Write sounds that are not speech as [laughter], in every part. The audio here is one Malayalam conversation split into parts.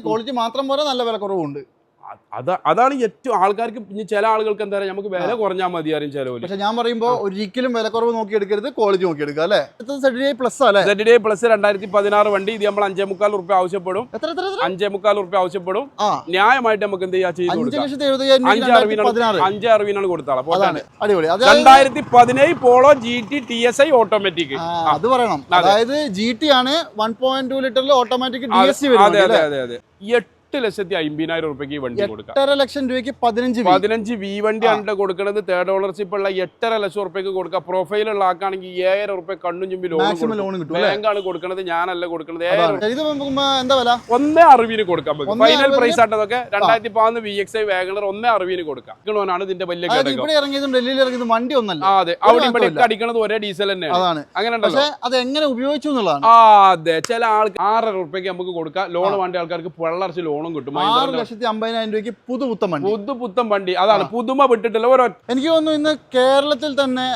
ക്വാളിറ്റി മാത്രം പോരാ നല്ല വില കുറവുണ്ട് അതാ അതാണ് ഏറ്റവും ആൾക്കാർക്ക് ഇനി ചില ആളുകൾക്ക് എന്താ പറയുക നമുക്ക് വില കുറഞ്ഞാൽ മതി അറിയും ചിലവിൽ പക്ഷെ ഞാൻ പറയുമ്പോൾ ഒരിക്കലും വില കുറവ് നോക്കി എടുക്കരുത് ക്വാളിറ്റി നോക്കി എടുക്കുക അല്ലേ സെഡ് പ്ലസ് അല്ലേ? സെഡ് ഡേ പ്ലസ് രണ്ടായിരത്തി പതിനാറ് വണ്ടി ഇത് നമ്മൾ അഞ്ചേ മുക്കാൽ റുപ്യ ആവശ്യപ്പെടും. അഞ്ചേ മുക്കാൽ റുപ്യ ആവശ്യപ്പെടും. ന്യായമായിട്ട് നമുക്ക് എന്ത് ചെയ്യാ അഞ്ച് അറിവിനാണ് കൊടുത്താളെ രണ്ടായിരത്തി പതിനേഴ് Polo G T T S I automatic അത് പറയണം. അതായത് ജി ടി ആണ് വൺ പോയിന്റ് ടു ലിറ്ററിൽ ഓട്ടോമാറ്റിക് ഡി എസ് സി വരുന്നത് അതെ അതെ അതെ. എട്ട് ലക്ഷത്തി അമ്പതിനായിരം റുപ്യക്ക് ഈ വണ്ടി കൊടുക്കാം. എട്ടര ലക്ഷം രൂപയ്ക്ക് പതിനഞ്ച് വി. പതിനഞ്ച് വി വണ്ടിയാണ് കൊടുക്കുന്നത് തേർഡ് ഓണർഷിപ്പ് ഉള്ള എട്ടര ലക്ഷം റുപ്യക്ക് കൊടുക്കാം. പ്രൊഫൈൽ ഉള്ള ആക്കാണെങ്കിൽ ഏഴര റുപ്യ കണ്ണും ചുമ്പി ലോൺ ലോൺ കിട്ടും ബാങ്കാണ് കൊടുക്കുന്നത് ഞാനല്ല കൊടുക്കുന്നത്. ഇത് എന്താ വില? ഒന്നേ അറിവിന് കൊടുക്കാം നമുക്ക്. ഫൈനൽ പ്രൈസ് ആട്ടതൊക്കെ രണ്ടായിരത്തി പതിനൊന്ന് വി എക്സ് ഐ വാഗണർ ഒന്നേ അറിവിന് കൊടുക്കാം. ഇതിന്റെ വലിയ ഇവിടെ ഇറങ്ങിയതും ഡൽഹിയിൽ ഇറങ്ങിയതും വണ്ടി ഒന്നല്ല. അതെ. അവിടെ ഇവിടെ. അടിക്കണത് ഒരേ ഡീസൽ തന്നെയാണ്. അതാണ്. അങ്ങനെ പക്ഷെ അത് എങ്ങനെ ഉപയോഗിച്ചു എന്നുള്ളതാണ്. ആ അതെ. ചില ആൾക്ക് ആറര റുപ്യക്ക് നമുക്ക് കൊടുക്കാം. ലോൺ വേണ്ട ആൾക്കാർക്ക് വെള്ളർച്ച് ലോണും കിട്ടും. ആറ് ലക്ഷത്തി അമ്പതിനായിരം രൂപയ്ക്ക് പുതു പുത്തൻ വണ്ടി. പുതുപുത്തൻ വണ്ടി. അതാണ് പുതുമ വിട്ടിട്ടില്ല. ഓരോ എനിക്ക് തോന്നുന്നു ഇന്ന് കേരളത്തിൽ തന്നെ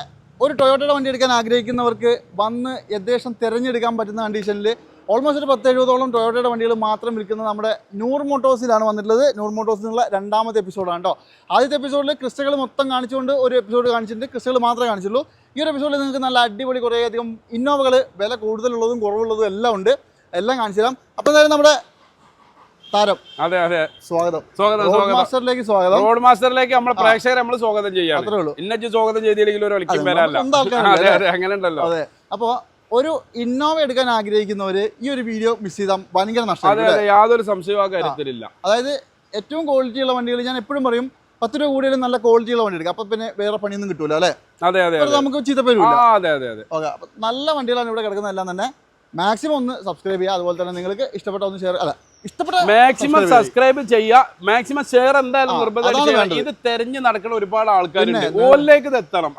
ഒരു ടൊയോട്ടയുടെ വണ്ടി എടുക്കാൻ ആഗ്രഹിക്കുന്നവർക്ക് വന്ന് യഥേഷം തിരഞ്ഞെടുക്കാൻ പറ്റുന്ന കണ്ടീഷനിൽ ഓൾമോസ്റ്റ് ഒരു പത്ത് എഴുപതോളം ടൊയോട്ടയുടെ വണ്ടികൾ മാത്രം വിൽക്കുന്ന നമ്മുടെ നൂർ മോട്ടോഴ്സിലാണ് വന്നിട്ടുള്ളത്. നൂർ മോട്ടോഴ്സിനുള്ള രണ്ടാമത്തെ എപ്പിസോഡാണ് കേട്ടോ. ആദ്യത്തെ എപ്പിസോഡിൽ ക്രിസ്റ്റകൾ മൊത്തം കാണിച്ചുകൊണ്ട് ഒരു എപ്പിസോഡ് കാണിച്ചിട്ടുണ്ട്. ക്രിസ്റ്റകൾ മാത്രമേ കാണിച്ചുള്ളൂ. ഈ ഒരു എപ്പിസോഡിൽ നിങ്ങൾക്ക് നല്ല അടിപൊളി കുറേയധികം ഇന്നോവകൾ വില കൂടുതലുള്ളതും കുറവുള്ളതും എല്ലാം ഉണ്ട്. എല്ലാം കാണിച്ചു തരാം അപ്പോൾ എന്തായാലും നമ്മുടെ താരം. അതെ അതെ. സ്വാഗതം. സ്വാഗതം മാസ്റ്ററിലേക്ക് സ്വാഗതം. റോഡ് മാസ്റ്ററിലേക്ക് നമ്മൾ പ്രേക്ഷകരെ നമ്മൾ സ്വാഗതം ചെയ്യാം ഇന്നച്ച് സ്വാഗതം ചെയ്തില്ലെങ്കിൽ ഒരു അതെ, വരാല്ല? അതെ അതെ അങ്ങനെ ഉണ്ടല്ലോ. അതെ. അപ്പോൾ ഒരു ഇന്നോവ എടുക്കാൻ ആഗ്രഹിക്കുന്നവര് ഈ ഒരു വീഡിയോ മിസ് ചെയ്താൽ ഭയങ്കര അതെ അതെ യാതൊരു സംശയവും ആ കാര്യത്തിലില്ല. അതായത് ഏറ്റവും ക്വാളിറ്റി ഉള്ള വണ്ടികൾ ഞാൻ എപ്പോഴും പറയും പത്ത് രൂപ കൂടിയാലും നല്ല ക്വാളിറ്റി ഉള്ള വണ്ടി എടുക്കുക അപ്പൊ പിന്നെ വേറെ പണിയൊന്നും കിട്ടൂല അല്ലേ? അതെ അതെ നമുക്ക് ആ ചീത്തപ്പേരില്ല അതെ അതെ അതെ. ഓക്കെ അപ്പൊ നല്ല വണ്ടികളാണ് ഇവിടെ കിടക്കുന്നതെല്ലാം തന്നെ മാക്സിമം ഒന്ന് സബ്സ്ക്രൈബ് ചെയ്യുക. അതുപോലെ തന്നെ നിങ്ങൾക്ക് ഇഷ്ടപ്പെട്ട ഒന്ന് ഷെയർ അല്ല മാക്സിമം സബ്സ്ക്രൈബ് ചെയ്യുക മാക്സിമം ഷെയർ എന്തായാലും നിർബന്ധം. ഇത് തെരഞ്ഞു നടക്കുന്ന ഒരുപാട് ആൾക്കാരുണ്ട്. ഓലിലേക്ക് ഇത് എത്തണം.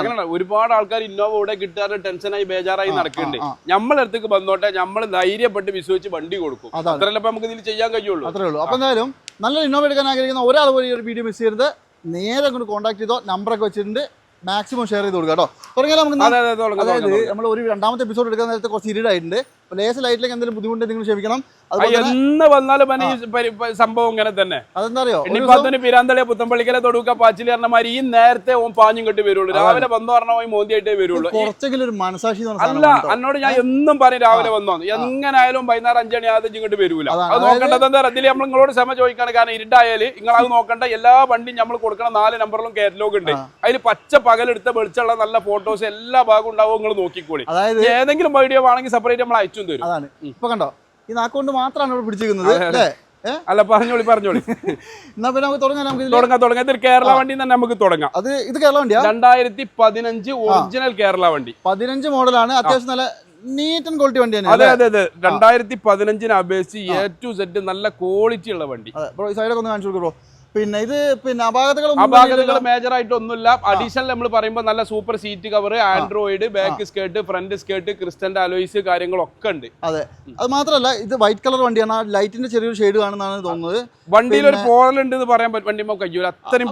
അങ്ങനെ. ഒരുപാട് ആൾക്കാർ ഇന്നോവ ഇവിടെ കിട്ടാറ് ടെൻഷനായി ബേജാറായി നടക്കുന്നുണ്ട്. ആ, വന്നോട്ടെ. നമ്മൾ ധൈര്യപ്പെട്ട് വിശ്വസിച്ച് വണ്ടി കൊടുക്കും. അത്രയല്ല നമുക്ക് ഇതിൽ ചെയ്യാൻ കഴിയുള്ളൂ. അത്രേ ഉള്ളൂ. അപ്പോൾ എന്തായാലും നല്ല ഇന്നോവ എടുക്കാൻ ആഗ്രഹിക്കുന്ന ഒരാൾ പോലും ഈ ഒരു വീഡിയോ മിസ് ചെയ്യരുത്. നേരെ അങ്ങോട്ട് കോൺടാക്ട് ചെയ്തോ നമ്പറൊക്കെ വെച്ചിട്ടുണ്ട്. മാക്സിമം ഷെയർ ചെയ്ത് കൊടുക്കാം കേട്ടോ. തുടങ്ങിയാൽ നമുക്ക് അതായത്. നമ്മൾ ഒരു രണ്ടാമത്തെ എപ്പിസോഡ് എടുക്കാൻ നേരത്തെ കുറച്ച് ഇരുടായിട്ടുണ്ട്. അപ്പോൾ ലേസ് ലൈറ്റിലേക്ക് എന്തെങ്കിലും ബുദ്ധിമുട്ട് നിങ്ങൾ ക്ഷമിക്കണം. എന്ന് വന്നാലും സംഭവം ഇങ്ങനെ തന്നെ. അതെന്താ അറിയോ ഒരു ദിവസം- ഇനിപ്പത്തിന് പിരാന്തളിയെ പുത്തമ്പള്ളിക്കലെ തൊടുക്ക പാച്ചിലി പറഞ്ഞമാര് ഈ നേരത്തെ ഓൻ പാഞ്ഞും കെട്ടി വരുള്ളൂ. രാവിലെ വന്നു പറഞ്ഞ പോയി മോന്തിയായിട്ടേ വരുള്ളൂ. കുറച്ചെങ്കിലും ഒരു മനസാക്ഷി അല്ല. എന്നോട് ഞാൻ എന്നും പറയും രാവിലെ വന്നോ എങ്ങനായാലും വൈകുന്നേരം അഞ്ചണി ആദ്യം ഇങ്ങോട്ട് വരൂല. അത് നോക്കേണ്ടത് എന്താ അതിൽ നമ്മൾ നിങ്ങളോട് ക്ഷമ ചോദിക്കാണ്. കാരണം ഇരുട്ടായാൽ നിങ്ങൾ അത് നോക്കണ്ട. എല്ലാ വണ്ടിയും നമ്മൾ കൊടുക്കണ നാല് നമ്പറിലും കാറ്റലോഗ് ഉണ്ട്. അതിൽ പച്ച പകലെടുത്ത വെളിച്ചുള്ള നല്ല ഫോട്ടോസ് എല്ലാ ഭാഗവും ഉണ്ടാവും. നിങ്ങൾ നോക്കിക്കോളി. ഏതെങ്കിലും വീഡിയോ വേണമെങ്കിൽ സെപ്പറേറ്റ് നമ്മൾ തരും അതാണ്. ഇപ്പൊ കണ്ടോ? ഈ നാക്കുകൊണ്ട് മാത്രമാണ് ഇവിടെ പിടിച്ചിരിക്കുന്നത്. അല്ലേ? അല്ല പറഞ്ഞോളി പറഞ്ഞോളി. എന്നാ പിന്നെ നമുക്ക് തുടങ്ങാം. നമുക്ക് തുടങ്ങാം തുടങ്ങാം. ഇതൊരു കേരള വണ്ടി തന്നെ നമുക്ക് തുടങ്ങാം. അത് ഇത് കേരള വണ്ടിയാ? രണ്ടായിരത്തി പതിനഞ്ച് ഒറിജിനൽ കേരള വണ്ടി. പതിനഞ്ച് മോഡലാണ്. അത്യാവശ്യം നല്ല നീറ്റ് ആൻഡ് ക്വാളിറ്റി വണ്ടി അതെ അതെ അതെ. രണ്ടായിരത്തി പതിനഞ്ചിനെ അപേക്ഷിച്ച് എ ടു സെറ്റ് നല്ല ക്വാളിറ്റി ഉള്ള വണ്ടി. സൈഡൊക്കെ ഒന്ന് കാണിച്ചു കൊടുക്കോ പിന്നെ ഇത് പിന്നെ അപാകതകൾ അപാകതകൾ മേജർ ആയിട്ടൊന്നുമില്ല. അഡീഷണൽ നമ്മൾ പറയുമ്പോൾ നല്ല super seat cover android back skirt front skirt ക്രിസ്റ്റന്റെ alloys കാര്യങ്ങളൊക്കെ ഉണ്ട്. അതെ. അത് മാത്രമല്ല ഇത് വൈറ്റ് കളർ വണ്ടിയാണ്. ആ ലൈറ്റിന്റെ ചെറിയൊരു ഷെയ്ഡ് കാണുന്നതാണ് തോന്നുന്നത്. വണ്ടിയിൽ ഒരു പോറലുണ്ട് എന്ന് പറയാൻ വണ്ടി കഴിയൂല. അത്രയും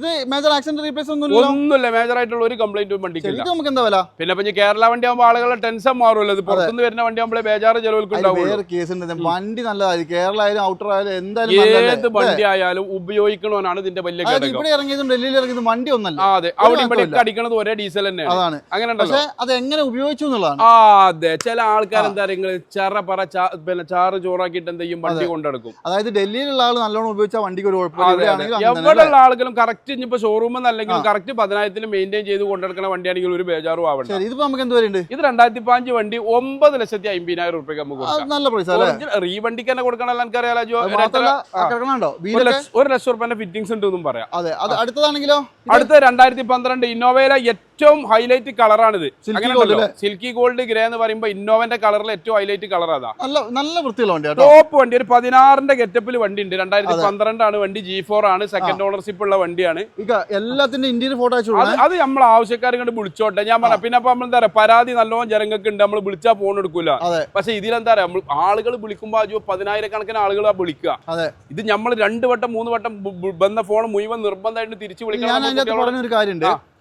ഇത് മേജർ ആക്സിഡന്റ് റീപ്ലേസ് ഒന്നുമില്ല ഒന്നുമില്ല. മേജർ ആയിട്ടുള്ള ഒരു കംപ്ലൈന്റ് ശരി, നമുക്ക് എന്താ വില? പിന്നെ പിന്നെ കേരള വണ്ടി ആകുമ്പോൾ ആളുകളുടെ ടെൻഷൻ മാറുമല്ലോ. ഇത് പുറത്തുനിന്ന് വരുന്ന വണ്ടി ആകുമ്പോഴേ ബേജാറ് ചെലവിൽ അതിൽ കേസ് ഉണ്ട്. വണ്ടി നല്ലതായിരിക്കും. കേരള ആയാലും ഔട്ടർ ആയാലും എന്തായാലും വണ്ടി ആയാലും ഉപയോഗിക്കണമെന്നാണ് ഇതിന്റെ വലിയ ഇവിടെ ഇറങ്ങിയതും ഡൽഹിയിൽ ഇറങ്ങിയതും വണ്ടി ഒന്നല്ല. അതെ. അവിടെ ഇവിടെ. അടിക്കണത് ഒരേ ഡീസൽ തന്നെയാണ്. അതാണ്. അങ്ങനെ പക്ഷേ അത് എങ്ങനെ ഉപയോഗിച്ചു എന്നുള്ളതാണ്. ആ അതെ. ചില ആൾക്കാർ എന്താ നിങ്ങൾ ചെറ പറ പിന്നെ ചാറ് ചോറാക്കിയിട്ട് എന്ത് ചെയ്യും വണ്ടി കൊണ്ടെടുക്കും. അതായത് ഡൽഹിയിലുള്ള ആൾ നല്ലോണം ഉപയോഗിച്ചാൽ വണ്ടിക്ക് ഒരു എവിടെയുള്ള ആളുകളും കറക്റ്റ് ഇനിയിപ്പോ ഷോറൂമിൽ നിന്നല്ലെങ്കിലും കറക്റ്റ് പതിനായിരത്തിൽ മെയിന്റെയിൻ ചെയ്ത് കൊണ്ടെടുക്കുന്ന വണ്ടിയാണെങ്കിൽ ഒരു ബേജാറും ആവണ്ട. ഇതിപ്പോ നമുക്ക് എന്ത് വരുന്നുണ്ട് ഇത് രണ്ടായിരത്തി പതിനഞ്ച് വണ്ടി ഒമ്പത് ലക്ഷത്തി അമ്പതിനായിരം റുപ്യക്ക് നമുക്ക് നല്ല അല്ലേ? റീ വണ്ടിക്ക് തന്നെ കൊടുക്കണല്ലോ എനിക്കറിയാലോ ജോ അത് മാത്രമല്ല ഒരു ലക്ഷം റുപ്യന്റെ ഫിറ്റിംഗ്സ് ഉണ്ട് പറയാം. അതെ അത് അടുത്തതാണെങ്കിലോ? അടുത്ത രണ്ടായിരത്തി പന്ത്രണ്ട് ഇന്നോവയിലെ ഏറ്റവും ഹൈലൈറ്റ് കളറാണിത് സിൽക്കി ഗോൾഡ് ഗ്രേ എന്ന് പറയുമ്പോൾ ഇന്നോവന്റെ കളറിൽ ഏറ്റവും ഹൈലൈറ്റ് കളർ അതാ. നല്ല വൃത്തിയുള്ള വണ്ടി ടോപ്പ് വണ്ടി ഒരു പതിനാറിന്റെ ഗെറ്റപ്പിൽ വണ്ടി ഉണ്ട്. രണ്ടായിരത്തി പന്ത്രണ്ടാണ് വണ്ടി ജി ഫോർ ആണ്. സെക്കൻഡ് ഓണർഷിപ്പ് ഉള്ള വണ്ടിയാണ്. ഇക്ക എല്ലാത്തിന്റെ ഇന്ത്യയിൽ ഫോട്ടോ അത് നമ്മൾ ആവശ്യക്കാരും കണ്ട് വിളിച്ചോട്ടെ. ഞാൻ പറഞ്ഞ പിന്നെ അപ്പൊ നമ്മൾ എന്താ പറയാ പരാതി നല്ലോണം ജനങ്ങൾക്ക് ഉണ്ട് നമ്മൾ വിളിച്ചാൽ ഫോൺ എടുക്കൂല. പക്ഷെ ഇതിലെന്താ പറയാ ആളുകൾ വിളിക്കുമ്പോൾ അജോ പതിനായിരക്കണക്കിന് ആളുകൾ വിളിക്കുക ഇത് നമ്മൾ രണ്ട് വട്ടം മൂന്ന് വട്ടം ബ- ബ- വന്ന ഫോൺ മുഴുവൻ നിർബന്ധമായിട്ട് തിരിച്ചു വിളിക്കണം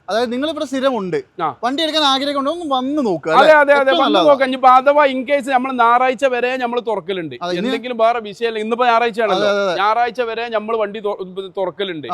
അതായത് നിങ്ങൾ ഇവിടെ സ്ഥിരമുണ്ട്. വണ്ടി എടുക്കാൻ ആഗ്രഹം ഉണ്ടോ ഒന്ന് വന്ന് നോക്കുക അതെ അതെ അതെ. വന്ന്. നോക്കാം. ഇനിയിപ്പോ അഥവാ ഇൻ കേസ് നമ്മൾ ഞായറാഴ്ച വരെ നമ്മൾ തുറക്കലുണ്ട്. എന്തെങ്കിലും വേറെ വിഷയമല്ല ഇന്നിപ്പോ അതെ. ഞായറാഴ്ച വരെ നമ്മൾ വണ്ടി തുറക്കലുണ്ട്.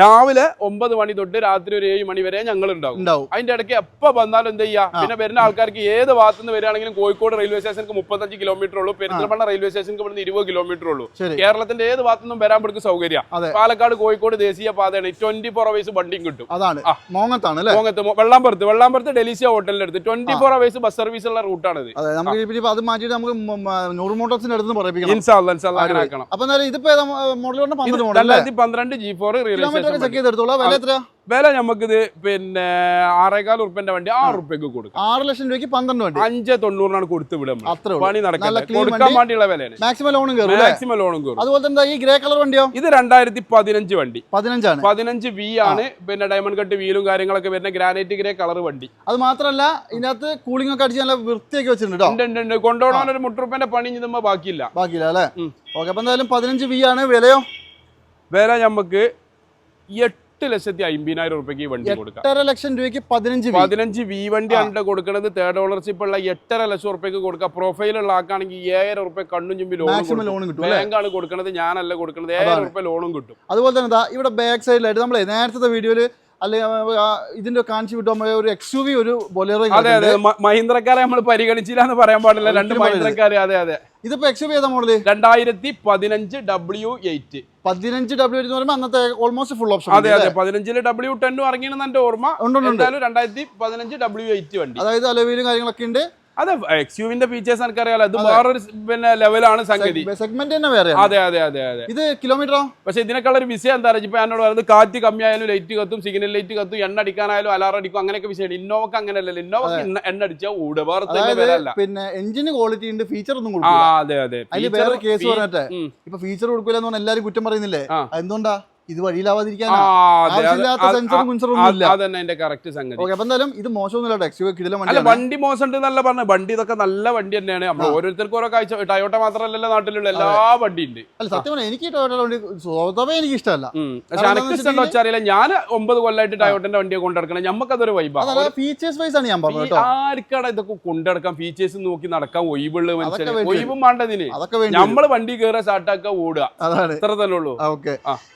രാവിലെ ഒമ്പത് മണി തൊട്ട് രാത്രി ഒരു ഏഴ് മണി വരെ ഞങ്ങൾ ഉണ്ടാവും. അതിന്റെ ഇടയ്ക്ക് എപ്പോ വന്നാലും എന്ത് ചെയ്യാ? പിന്നെ വരുന്ന ആൾക്കാർക്ക് ഏത് ഭാഗത്ത് നിന്ന് വരികയാണെങ്കിലും കോഴിക്കോട് റെയിൽവേ സ്റ്റേഷനിക്ക് മുപ്പത്തഞ്ച് കിലോമീറ്റർ ഉള്ളൂ. പെരിന്തൽമണ്ണ റെയിൽവേ സ്റ്റേഷനിക്ക് ഇവിടുന്ന് ഇരുപത് കിലോമീറ്റർ ഉള്ളൂ. കേരളത്തിന്റെ ഏത് ഭാഗത്തു നിന്നും വരാൻ പെടുക്ക് സൗകര്യ. പാലക്കാട് കോഴിക്കോട് ദേശീയ പാതയാണ്. ട്വന്റി ഫോർ അവേഴ്സ് വണ്ടിയും കിട്ടും. അതാണ്. മോങ്ങത്താണ് മോങ്ങത്ത് വെള്ളാമ്പുറത്ത് വെള്ളാമ്പുറത്ത് ഡെലീസിയ ഹോട്ടലിന്റെ അടുത്ത്. Twenty four hours bus service ഉള്ള റൂട്ടാണിത് അതെ. നമുക്ക് അത് മാറ്റിയിട്ട് നമുക്ക് നൂറ് അടുത്ത് പറയിപ്പിക്കണം. അപ്പൊ ഇതിപ്പോ പന്ത്രണ്ട് G four real kilometre check ചെയ്തെടുത്തോളാം വില എത്ര വില നമുക്കിത് പിന്നെ ആറേകാൽ ഉറുപ്പ്യന്റെ വണ്ടി ആറ് ഉറുപ്പ്യക്ക് കൊടുക്കാം. ആറ് ലക്ഷം രൂപയ്ക്ക് പന്ത്രണ്ട് വണ്ടി. അഞ്ച് തൊണ്ണൂറിനാണ് കൊടുത്ത് വിടും അത്ര പണി നടക്കുന്നത് കൊടുക്കാൻ വണ്ടി. വേണ്ടിയുള്ള വിലയാണ്. മാക്സിമം ലോണും കയറും മാക്സിമം ലോണും കയറും. അതുപോലെ തന്നെ ഈ ഗ്രേ കളർ വണ്ടിയോ? ഇത് രണ്ടായിരത്തി പതിനഞ്ച് വണ്ടി. പതിനഞ്ചാണ്. പതിനഞ്ച് വി ആണ്. പിന്നെ ഡയമണ്ട് കട്ട് വീലും കാര്യങ്ങളൊക്കെ വരുന്ന ഗ്രാനൈറ്റ് ഗ്രേ കളർ വണ്ടി. അത് മാത്രമല്ല ഇതിനകത്ത് കൂളിംഗ് ഒക്കെ അടിച്ച് നല്ല വൃത്തിയൊക്കെ വെച്ചിട്ടുണ്ട് കൊണ്ടുപോകാൻ ഒരു മുട്ടുറുപ്പന്റെ പണി ഇതുമ്പോ ബാക്കിയില്ല. ബാക്കിയില്ല അല്ലേ. ഓക്കെ അപ്പൊ എന്തായാലും പതിനഞ്ച് വി ആണ്. വിലയോ? വില നമുക്ക് എട്ട് ലക്ഷത്തി അമ്പതിനായിരം റുപ്യക്ക് വണ്ടി കൊടുക്കാം. എട്ടര ലക്ഷം രൂപയ്ക്ക് പതിനഞ്ച് പതിനഞ്ച് വി വണ്ടി ആണ് കൊടുക്കുന്നത് തേർഡ് ഓണർഷിപ്പ് ഉള്ള എട്ടര ലക്ഷം റുപ്യക്ക് കൊടുക്കുക പ്രൊഫൈലുള്ള ആക്കാണെങ്കിൽ ഏഴര റുപ്യ കണ്ണും ചുമ്പി ലോൺ ലോൺ കിട്ടും ബാങ്കാണ് കൊടുക്കുന്നത് ഞാനല്ല കൊടുക്കുന്നത് ഏഴര റുപ്യ ലോണും കിട്ടും. അതുപോലെ തന്നെ ഇവിടെ ബാക്ക് സൈഡിലായിട്ട് നമ്മളെ നേരത്തെ വീഡിയോയിൽ അല്ലെങ്കിൽ ഇതിന്റെ കാണിച്ചു വിട്ടു ഒരു എക്സ് യു വി ഒരു ബൊലേറോ അതെ അതെ. മഹീന്ദ്രക്കാരെ നമ്മൾ പരിഗണിച്ചില്ല എന്ന് പറയാൻ പാടില്ല. രണ്ട് ഒരിക്കലും മഹീന്ദ്രക്കാര് അതെ അതെ. ഇതിപ്പോ എക്സ് ഏതാ മോഡൽ രണ്ടായിരത്തി പതിനഞ്ച് ഡബ്ല്യു എയ്റ്റ് പതിനഞ്ച് ഡബ്ല്യു എന്ന് പറയുമ്പോൾ അന്നത്തെ ഓൾമോസ്റ്റ് ഫുൾ ഓപ്ഷൻ അതെ അതെ. പതിനഞ്ചിൽ ഡബ്ല്യു ടെന്നും ഇറങ്ങിയെന്ന് എന്റെ ഓർമ്മ. ഉണ്ട്, ഉണ്ട്, ഉണ്ട്. എന്തായാലും രണ്ടായിരത്തി പതിനഞ്ച് ഡബ്ല്യു എയ്റ്റ് വണ്ടി. അതായത് അലവിയിലും കാര്യങ്ങളൊക്കെ ഉണ്ട്. അതെ എക്സ് യുവിന്റെ ഫീച്ചേഴ്സ് എനിക്കറിയാലോ അത്. വേറൊരു പിന്നെ ലെവലാണ് സംഗതി. സെഗ്മെന്റ് തന്നെ വേറെ അതെ അതെ അതെ അതെ. ഇത് കിലോമീറ്ററോ പക്ഷെ ഇതിനേക്കാൾ ഒരു വിഷയം എന്താ പറയുക ഇപ്പൊ എന്നോട് പറയുന്നത് കാറ്റ് കമ്മിയായാലും ലൈറ്റ് കത്തും സിഗ്നൽ ലൈറ്റ് കത്തും എണ്ണ അടിക്കാനായാലും അലാറം അടിക്കും അങ്ങനെയൊക്കെ വിഷയമാണ് ഇന്നോവക്ക് അങ്ങനെയല്ലല്ലോ. ഇന്നോവക്ക് എണ്ണ- അടിച്ചാൽ ഓട് വേറെ പിന്നെ എഞ്ചിന് ക്വാളിറ്റി ഉണ്ട് ഫീച്ചർ ഒന്നും അതെ അതെ. അതിൽ വേറെ കേസ് പറഞ്ഞിട്ട് ഇപ്പൊ ഫീച്ചർ കൊടുക്കില്ല എന്ന് പറഞ്ഞാൽ എല്ലാരും കുറ്റം പറയുന്നില്ലേ. എന്തുകൊണ്ടാ ഇത് വണ്ടി മോശമുണ്ട് എന്നല്ല പറഞ്ഞ. വണ്ടി ഇതൊക്കെ നല്ല വണ്ടി തന്നെയാണ്. നമ്മൾ ഓരോരുത്തർക്കും ഓരോ കാഴ്ച. ടയോട്ട മാത്രമല്ലല്ലോ നാട്ടിലുള്ള എല്ലാ വണ്ടി ഉണ്ട് അല്ല സത്യം എനിക്ക് ടയോട്ട വണ്ടി സ്വതവേ എനിക്ക് ഇഷ്ടമല്ല. പക്ഷെ ഞാൻ ഒമ്പത് കൊല്ലമായിട്ട് ടയോട്ടന്റെ വണ്ടിയെ കൊണ്ടെടുക്കണം. നമുക്കതൊരു വൈബാണ് ഫീച്ചേഴ്സ് വൈസ് ആണ് ഞാൻ പറഞ്ഞത് ആർക്കാണ് ഇതൊക്കെ കൊണ്ടെടുക്കാൻ ഫീച്ചേഴ്സ് നോക്കി നടക്കാൻ ഒഴിവുള്ള മനുഷ്യന്? ഒഴിവും വേണ്ടതിന് നമ്മൾ വണ്ടി കയറുക സ്റ്റാർട്ടാക്കുക ഓടുക. അതാണ്. ഇത്ര തന്നെ ഉള്ളൂ.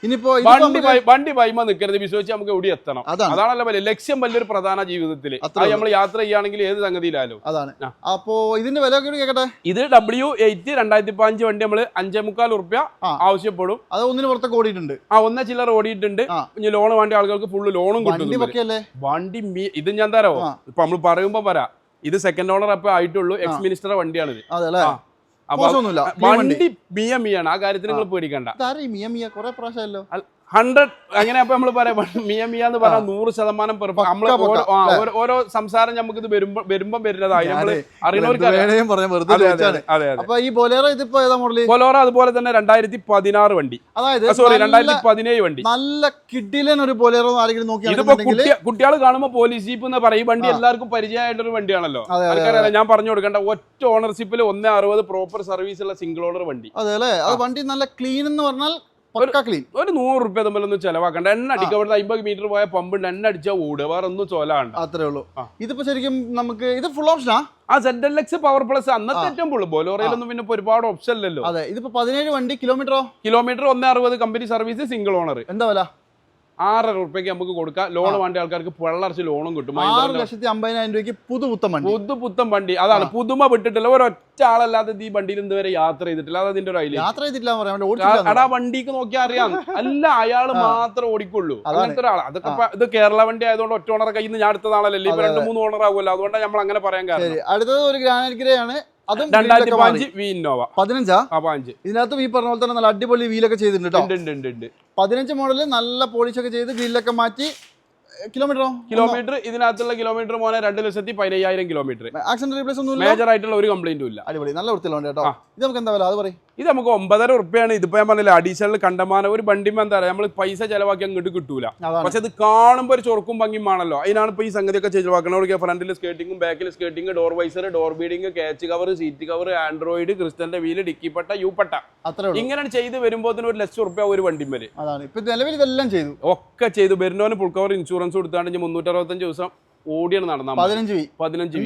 ഇനിയിപ്പോ വണ്ടി വണ്ടി വൈമ നിൽക്കരുത് വിശ്വസിച്ച് നമുക്ക് എവിടെ എത്തണം? അതാണ്. അതാണല്ലോ വലിയ ലക്ഷ്യം വലിയൊരു പ്രധാന ജീവിതത്തിൽ നമ്മൾ യാത്ര ചെയ്യുകയാണെങ്കിൽ ഏത് സംഗതിയിലാലോ അതാണ്. അപ്പോ ഇതിന്റെ വില കേക്കട്ടെ? ഇത് ഡബ്ല്യു എയ്റ്റ് രണ്ടായിരത്തി പതിനഞ്ച് വണ്ടി നമ്മൾ അഞ്ചേ മുക്കാൽ ഉറുപ്യ ആവശ്യപ്പെടും. അത് ഒന്നിന് പുറത്തൊക്കെ ഓടിയിട്ടുണ്ട്. ആ ഒന്നേ ചില്ലറ ഓടിയിട്ടുണ്ട്. ഇനി ലോൺ വേണ്ട ആളുകൾക്ക് ഫുള്ള് ലോണും കിട്ടും വണ്ടി ഇത് ഞാൻ തരാമോ ഇപ്പൊ നമ്മൾ പറയുമ്പോ പറ ഇത് സെക്കൻഡ് ഓണർ അപ്പൊ ആയിട്ടുള്ളൂ. എക്സ് മിനിസ്റ്റർ വണ്ടിയാണിത്. അതെ വണ്ടി മിയ മിയാണ്. ആ കാര്യത്തിന് നിങ്ങൾ പേടിക്കണ്ട. മിയ മിയ കുറെ പ്രാവശ്യമല്ലോ ഹൺഡ്രഡ് അങ്ങനെ അപ്പൊ നമ്മൾ പറയാം മിയ മിയ എന്ന് പറഞ്ഞാൽ നൂറ് ശതമാനം നമ്മൾ ഓരോ സംസാരം നമുക്ക് ഇത് വരുമ്പോ വരുമ്പം വരുന്നതായി അറിയണവർക്ക് ബൊലേറോ ഇതിപ്പോ ഏതാ മോഡൽ കൊലോറ അതുപോലെ തന്നെ രണ്ടായിരത്തി പതിനാറ് വണ്ടി. അതായത് സോറി രണ്ടായിരത്തി പതിനേഴ് വണ്ടി. നല്ല കിഡിലൻ ഒരു ബൊലേറോ ആരെങ്കിലും ഇതിപ്പോ കുട്ടി കുട്ടികൾ കാണുമ്പോൾ പോലീസ് ജീപ്പ് എന്ന് പറയും ഈ വണ്ടി എല്ലാവർക്കും പരിചയമായിട്ടൊരു വണ്ടിയാണല്ലോ. ആൾക്കാരല്ല ഞാൻ പറഞ്ഞു കൊടുക്കേണ്ട ഒറ്റ ഓണർഷിപ്പിൽ ഒന്നേ അറുപത് പ്രോപ്പർ സർവീസ് ഉള്ള സിംഗിൾ ഓണർ വണ്ടി. അതെ അല്ലേ? അത് വണ്ടി നല്ല ക്ലീൻ എന്ന് പറഞ്ഞാൽ ഒരു നൂറ് റുപ്യ തമ്മിലൊന്നും ചെലവാക്കണ്ട. എണ്ണ അടിക്കുക ഇവിടുത്തെ അമ്പത് മീറ്റർ പോയ പമ്പുണ്ട് എണ്ണ അടിച്ചാൽ ഓടുക വേറെ ഒന്നും ചോലാണ്ട് അത്രേ ഉള്ളൂ. ഇതിപ്പോ ശരിക്കും നമുക്ക് ഇത് ഫുൾ ഓപ്ഷനാ ആ? Z L X power plus അന്നത്തെ ഏറ്റവും പുള്ളു ബോലോറയിലൊന്നും പിന്നെ ഒരുപാട് ഓപ്ഷൻ ഇല്ലല്ലോ. അതെ. ഇതിപ്പോ പതിനേഴ് വണ്ടി കിലോമീറ്ററോ കിലോമീറ്റർ ഒന്നേ അറുപത് കമ്പനി സർവീസ് സിംഗിൾ ഓണർ എന്താ വില? ആറര റുപ്യക്ക് നമുക്ക് കൊടുക്കാം. ലോൺ വേണ്ട ആൾക്കാർക്ക് പിള്ളർച്ച ലോണും കിട്ടും. ആറ് ലക്ഷത്തി അമ്പതിനായിരം രൂപയ്ക്ക് പുതുപുത്തൻ വണ്ടി. പുതുപുത്തൻ വണ്ടി. അതാണ് പുതുമ വിട്ടിട്ടില്ല. ഒരൊറ്റ ആളല്ലാതെ ഈ വണ്ടിയിൽ ഇതുവരെ യാത്ര ചെയ്തിട്ടില്ല. അത് അതിന്റെ ഒരു അതിൽ യാത്ര ചെയ്തിട്ടില്ല എടാ വണ്ടിക്ക് നോക്കിയാൽ അറിയാം. അല്ല അയാൾ മാത്രം ഓടിക്കുള്ളൂ. അങ്ങനത്തെ ഒരാൾ അതൊക്കെ ഇത് കേരള വണ്ടി ആയതുകൊണ്ട് ഒറ്റ ഓണർ കയ്യിൽ നിന്ന് ഞാൻ അടുത്ത അടുത്തതാണല്ലോ ഇപ്പൊ രണ്ട് മൂന്ന് ഓണർ ആവുമല്ലോ. അതുകൊണ്ടാണ് നമ്മൾ അങ്ങനെ പറയാൻ കാരണം. അടുത്തത് ഒരു ഗ്രാനൈറ്റ് ഗ്രേ ആണ്. അതും രണ്ടായിരത്തി. പതിനഞ്ച് വി ഇന്നോവ. പതിനഞ്ചാ? പതിനഞ്ച്. ഇതിനകത്ത് ഈ പറഞ്ഞ പോലെ തന്നെ നല്ല അടിപൊളി വീലൊക്കെ ചെയ്തിട്ടുണ്ട് കേട്ടോ പതിനഞ്ച് മോഡൽ നല്ല പോളിഷ് ഒക്കെ ചെയ്ത് വീലൊക്കെ മാറ്റി കിലോമീറ്ററോ കിലോമീറ്റർ ഇതിനകത്തുള്ള കിലോമീറ്റർ മോനെ രണ്ട് ലക്ഷത്തി പതിനയ്യായിരം കിലോമീറ്റർ ആക്സിഡന്റ് റീപ്ലേസ് ഒന്നും മേജർ ആയിട്ടുള്ള ഒരു കംപ്ലൈന്റും ഇല്ല. അടിപൊളി. നല്ല വൃത്തിയിലുണ്ട് കേട്ടോ ഇത് നമുക്ക് എന്താ വില? അത് പറയും. ഇത് നമുക്ക് ഒമ്പതര ഉറുപ്പ്യാണ്. ഇതിപ്പോ ഞാൻ പറഞ്ഞില്ല അഡീഷണൽ കണ്ടമാനം ഒരു വണ്ടിമ എന്താ പറയുക നമ്മൾ പൈസ ചെലവാക്കി അങ്ങോട്ട് കിട്ടൂല. പക്ഷെ ഇത് കാണുമ്പോൾ ഒരു ചൊറുക്കും ഭംഗിയും ആണല്ലോ അതിനാണ് ഇപ്പൊ ഈ സംഗതിയൊക്കെ ചെലവാക്കണവർക്ക് ഫ്രണ്ടിൽ സ്കേറ്റിംഗും ബാക്കിൽ skirting door visor door beading catch cover seat cover android ക്രിസ്റ്റലിന്റെ wheel dickey പട്ട യു പട്ട. ഇങ്ങനെ ചെയ്ത് വരുമ്പോൾ ഒരു ലക്ഷം ഉറുപ്പ്യ ഒരു വണ്ടിമേൽ അതാണ്. ഇപ്പൊ നിലവിൽ ഇതെല്ലാം ചെയ്തു. ഒക്കെ ചെയ്തു. വരുന്നവന് ഫുൾ കവർ ഇൻഷുറൻസ് കൊടുത്താണെങ്കിൽ കൊടുത്താണ്ട് മുന്നൂറ്റി അറുപത്തഞ്ച് ദിവസം ഓടിയാണ് നടന്ന. പതിനഞ്ച് വി. പതിനഞ്ച്